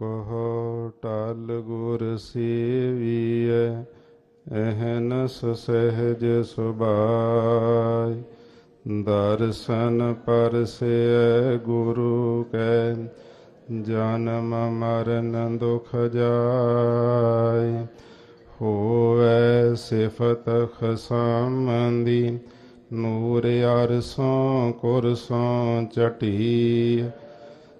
ਕਹੋ, ਟਲ ਗੁਰ ਸੇਵੀਐ ਅਹਨਸ ਸਹਿਜ ਸੁਭਾਈ ਦਰਸ਼ਨ ਪਰਸੈ ਗੁਰੂ ਕੈ, ਜਨਮ ਮਰਨ ਦੁਖ ਜਾਇ। ਹੋਵੈ ਸਿਫਤ ਖਸਮੰਦੀ, ਨੂਰ ਅਰਸੋਂ ਕੁਰਸੋਂ ਚਟੀ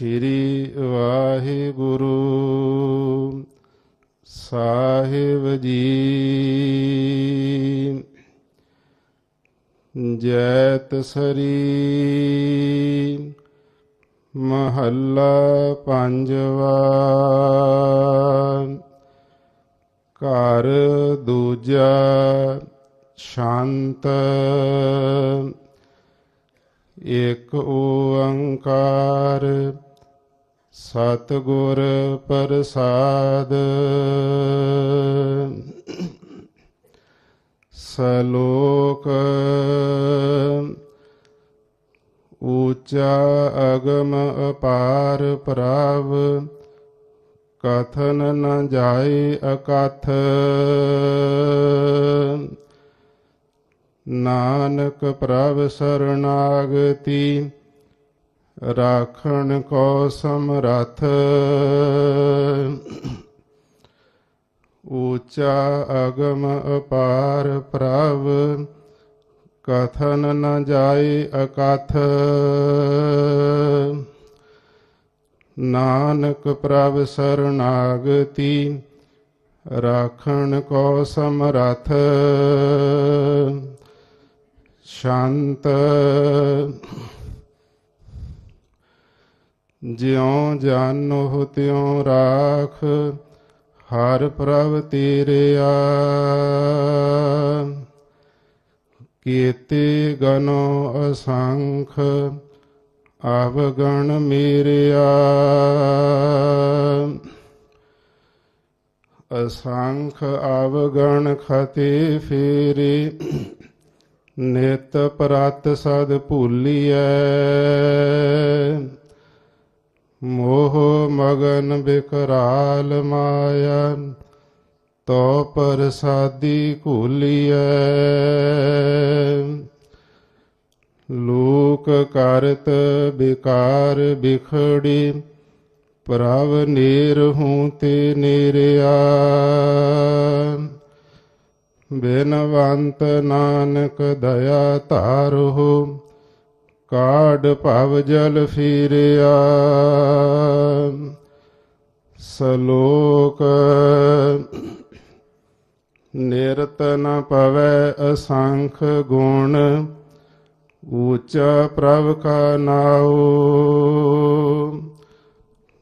ਸ਼੍ਰੀ ਵਾਹਿਗੁਰੂ। ਸਾਹਿਬ ਜੀ। ਜੈਤ ਸਰੀ। ਮਹੱਲਾ ਪੰਜਵਾ। ਘਰ ਦੂਜਾ। ਸ਼ਾਂਤ। ਇਕ ਓੰਕਾਰ। ਸਤਿਗੁਰ ਪ੍ਰਸਾਦ। ਸਲੋਕ। ਊਚਾ ਅਗਮ ਅਪਾਰ ਪ੍ਰਭ। ਕਥਨ ਨ ਜਾਏ ਅਕਥ। ਨਾਨਕ ਪ੍ਰਭ ਸਰਣਾਗਤੀ ਰਾਖਣ ਕੋ ਸਮਰਥ। ਊਚਾ ਅਗਮ ਅਪਾਰ ਪ੍ਰਭ, ਕਥਨ ਨ ਜਾਏ ਅਕਥ। ਨਾਨਕ ਪ੍ਰਭ ਸ਼ਰਨਾਗਤੀ, ਰਾਖਣ ਕੋ ਸਮਰਥ। ਸ਼ਾਂਤ ਜਿਉ ਜਾਨੋ ਤਿਉ ਰਾਖ, ਹਰ ਪ੍ਰਭ ਤੇਰਿਆ ਕੀਤੇ ਗਨੋ ਅਸੰਖ ਆਵਗਣ ਮੇਰਿਆ ਅਸੰਖ ਆਵਗਣ ਖਤੇ ਫੇਰੇ, ਨਿਤ ਪ੍ਰਤ ਸਦ ਭੂਲੀਐ। ਮੋਹ ਮਗਨ ਬਿਕਰਾਲ ਮਾਇਆ ਤੋ ਪ੍ਰਸਾਦੀ ਭੂਲੀਐ ਲੋਕ ਕਰਤ ਬਿਕਾਰ ਬਿਖੜੀ, ਪ੍ਰਭ ਨੀਰ ਹੂੰ ਤੇ ਨੀਰਿਆ। ਬੇਨਵੰਤ ਨਾਨਕ ਦਇਆ ਧਾਰੋ ਕਾਢ ਭਵ ਜਲ ਫੀਰਿਆ। ਸਲੋਕ, ਨਿਰਤ ਨ ਪਵੈ ਅਸੰਖ ਗੁਣ, ਊਚਾ ਪ੍ਰਭ ਕਾ ਨਾਉ।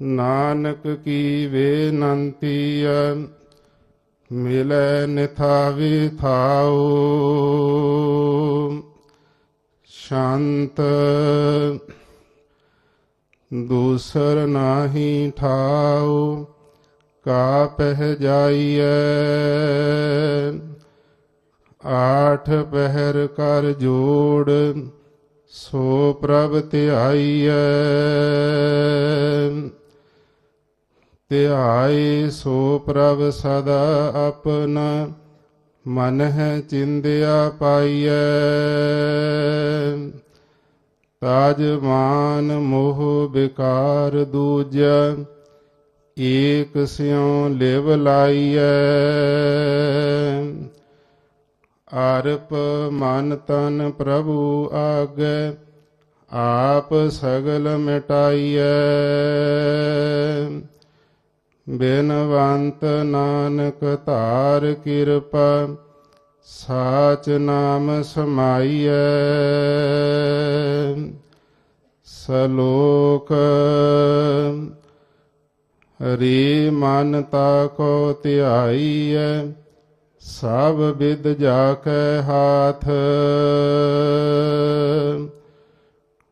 ਨਾਨਕ ਕੀ ਵੇਨੰਤੀਆ ਮਿਲੈ ਨਿਥਾਵੀ ਥਾਉ। ਸ਼ਾਂਤ। ਦੂਸਰ ਨਾਹੀ ਠਾਉ ਕਾ ਪਹਿ ਜਾਈਐ। ਆਠ ਪਹਿਰ ਕਰ ਜੋੜ, ਸੋ ਪ੍ਰਭ ਧਿਆਈਐ। ਧਿਆਏ ਸੋ ਪ੍ਰਭ ਸਦਾ ਆਪਣਾ ਮਨ ਹੈ ਚਿੰਦਿਆ ਪਾਈਐ। ਤਾਜ ਮਾਨ ਮੋਹ ਵਿਕਾਰ ਦੂਜਾ, ਏਕ ਸਿਉ ਲਿਵ ਲਾਈਐ। ਆਰਪ ਮਨ ਤਨ ਪ੍ਰਭੂ ਆਗੇ, ਆਪ ਸਗਲ ਮਿਟਾਈਐ। ਬਿਨਵੰਤ ਨਾਨਕ ਧਾਰ ਕਿਰਪਾ, ਸਾਚ ਨਾਮ ਸਮਾਈਐ। ਸਲੋਕ, ਹਰੀ ਮਨ ਤਾ ਕੋ ਧਿਆਈਐ, ਸਭ ਵਿਦ ਜਾ ਕੈ ਹਾਥ।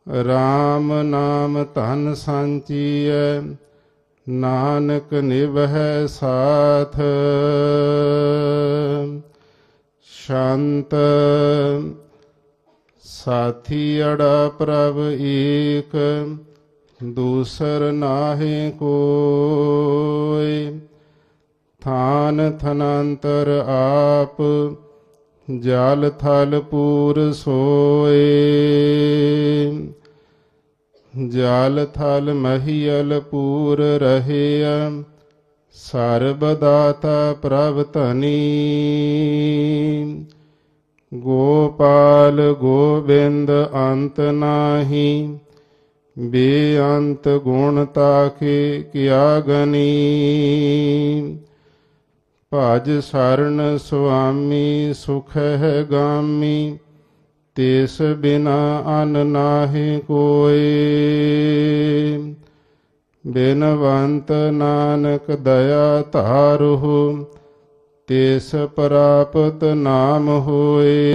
RAM ਨਾਮ ਧਨ ਸੰਚੀਐ ਨਾਨਕ ਨਿਵਹਿ ਸਾਥ। ਸ਼ਾਂਤ ਸਾਥੀ ਅੜਾ ਪ੍ਰਭ ਏਕ, ਦੂਸਰ ਨਾਹੀ ਕੋਈ। ਥਾਨ ਥਨਾੰਤਰ ਆਪ, ਜਲ ਥਲ ਪੂਰ ਸੋਏ। ਜਲ ਥਲ ਮਹੀਲ ਪੂਰ ਰਹਿਆ ਸਰਬ ਦਾਤਾ ਪ੍ਰਭ ਧਨੀ। ਗੋਪਾਲ ਗੋਬਿੰਦ ਅੰਤ ਨਾਹੀ, ਬੇਅੰਤ ਗੁਣ ਤਾਕੇ ਕਿਆ ਗਨੀ। ਭਜ ਸਰਣ ਸੁਆਮੀ ਸੁਖ ਹੈ ਗਾਮੀ ਤਿਸ ਬਿਨਾ ਅਨ ਨਾਹੀ ਕੋਏ ਬਿਨਵੰਤ ਨਾਨਕ ਦਇਆ ਧਾਰਹੁ, ਤਿਸ ਪ੍ਰਾਪਤ ਨਾਮ ਹੋਏ।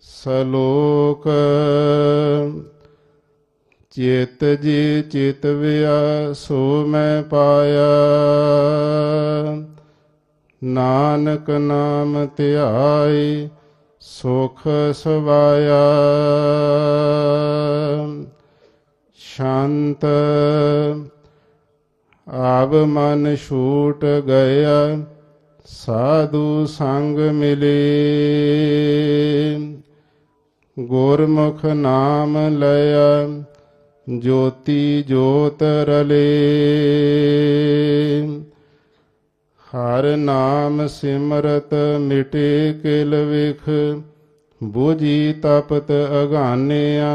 ਸਲੋਕ, ਚੇਤ ਜੀ ਚਿਤ ਵਿਆ ਸੋ ਮੈਂ ਪਾਇਆ। ਨਾਨਕ ਨਾਮ ਧਿਆਈ, ਸੁਖ ਸਵਾਇਆ। ਸ਼ਾਂਤ ਆਬ ਮਨ ਛੂਟ ਗਿਆ, ਸਾਧੂ ਸੰਗ ਮਿਲੇ। ਗੁਰਮੁਖ ਨਾਮ ਲਿਆ ਜੋਤੀ ਜੋਤ ਰਲੇ। ਹਰ ਨਾਮ ਸਿਮਰਤ ਮਿਟੇ ਕਿਲ ਵਿਖ, ਬੂਝੀ ਤਪਤ ਅਗਾਨਿਆ।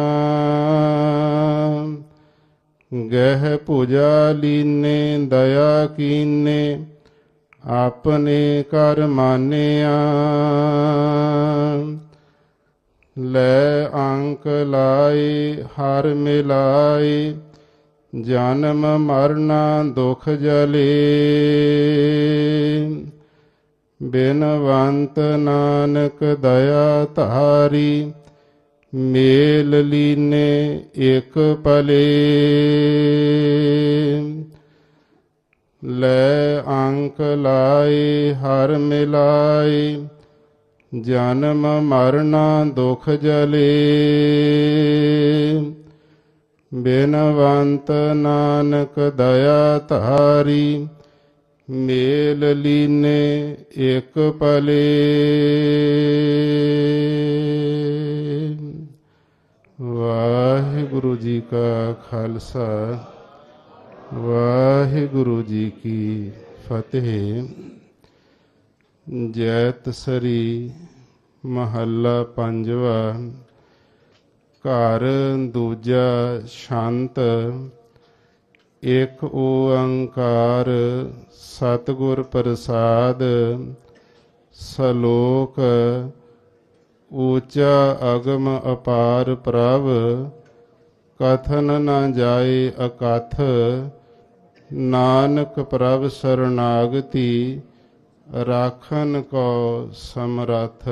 ਗਹਿ ਪੂਜਾ ਲੀਨੇ ਦਇਆ ਕੀਨੇ, ਆਪਣੇ ਕਰ ਮਾਨਿਆ। ਲੈ ਅੰਕ ਲਾਏ, ਹਰ ਮਿਲਾਏ ਜਨਮ ਮਰਨਾ ਦੁਖ ਜਲੇ। ਬਿਨਵੰਤ ਨਾਨਕ ਦਇਆ ਧਾਰੀ, ਮੇਲ ਲੀਨੇ ਇਕ ਪਲੇ। ਲੈ ਅੰਕ ਲਾਏ, ਹਰ ਮਿਲਾਏ, ਜਨਮ ਮਰਨਾ ਦੁਖ ਜਲੇ। ਬੇਨਵੰਤ ਨਾਨਕ ਦਇਆ ਧਾਰੀ ਮੇਲ ਲੀਨੇ ਇਕ ਪਲੇ ਵਾਹਿਗੁਰੂ ਜੀ ਕਾ ਖਾਲਸਾ, ਵਾਹਿਗੁਰੂ ਜੀ ਕੀ ਫਤਿਹ। ਜੈਤ ਸਰੀ ਮਹੱਲਾ ਪੰਜਵਾ। ਘਰ ਦੂਜਾ ਸ਼ਾਂਤ, ਇਕ ਓੰਕਾਰ ਸਤਿਗੁਰ ਪ੍ਰਸਾਦ, ਸਲੋਕ ਊਚਾ ਅਗਮ ਅਪਾਰ ਪ੍ਰਭ, ਕਥਨ ਨ ਜਾਏ ਅਕਥ, ਨਾਨਕ ਪ੍ਰਭ ਸਰਨਾਗਤੀ, ਰਾਖਨ ਕੋ ਸਮਰਥ।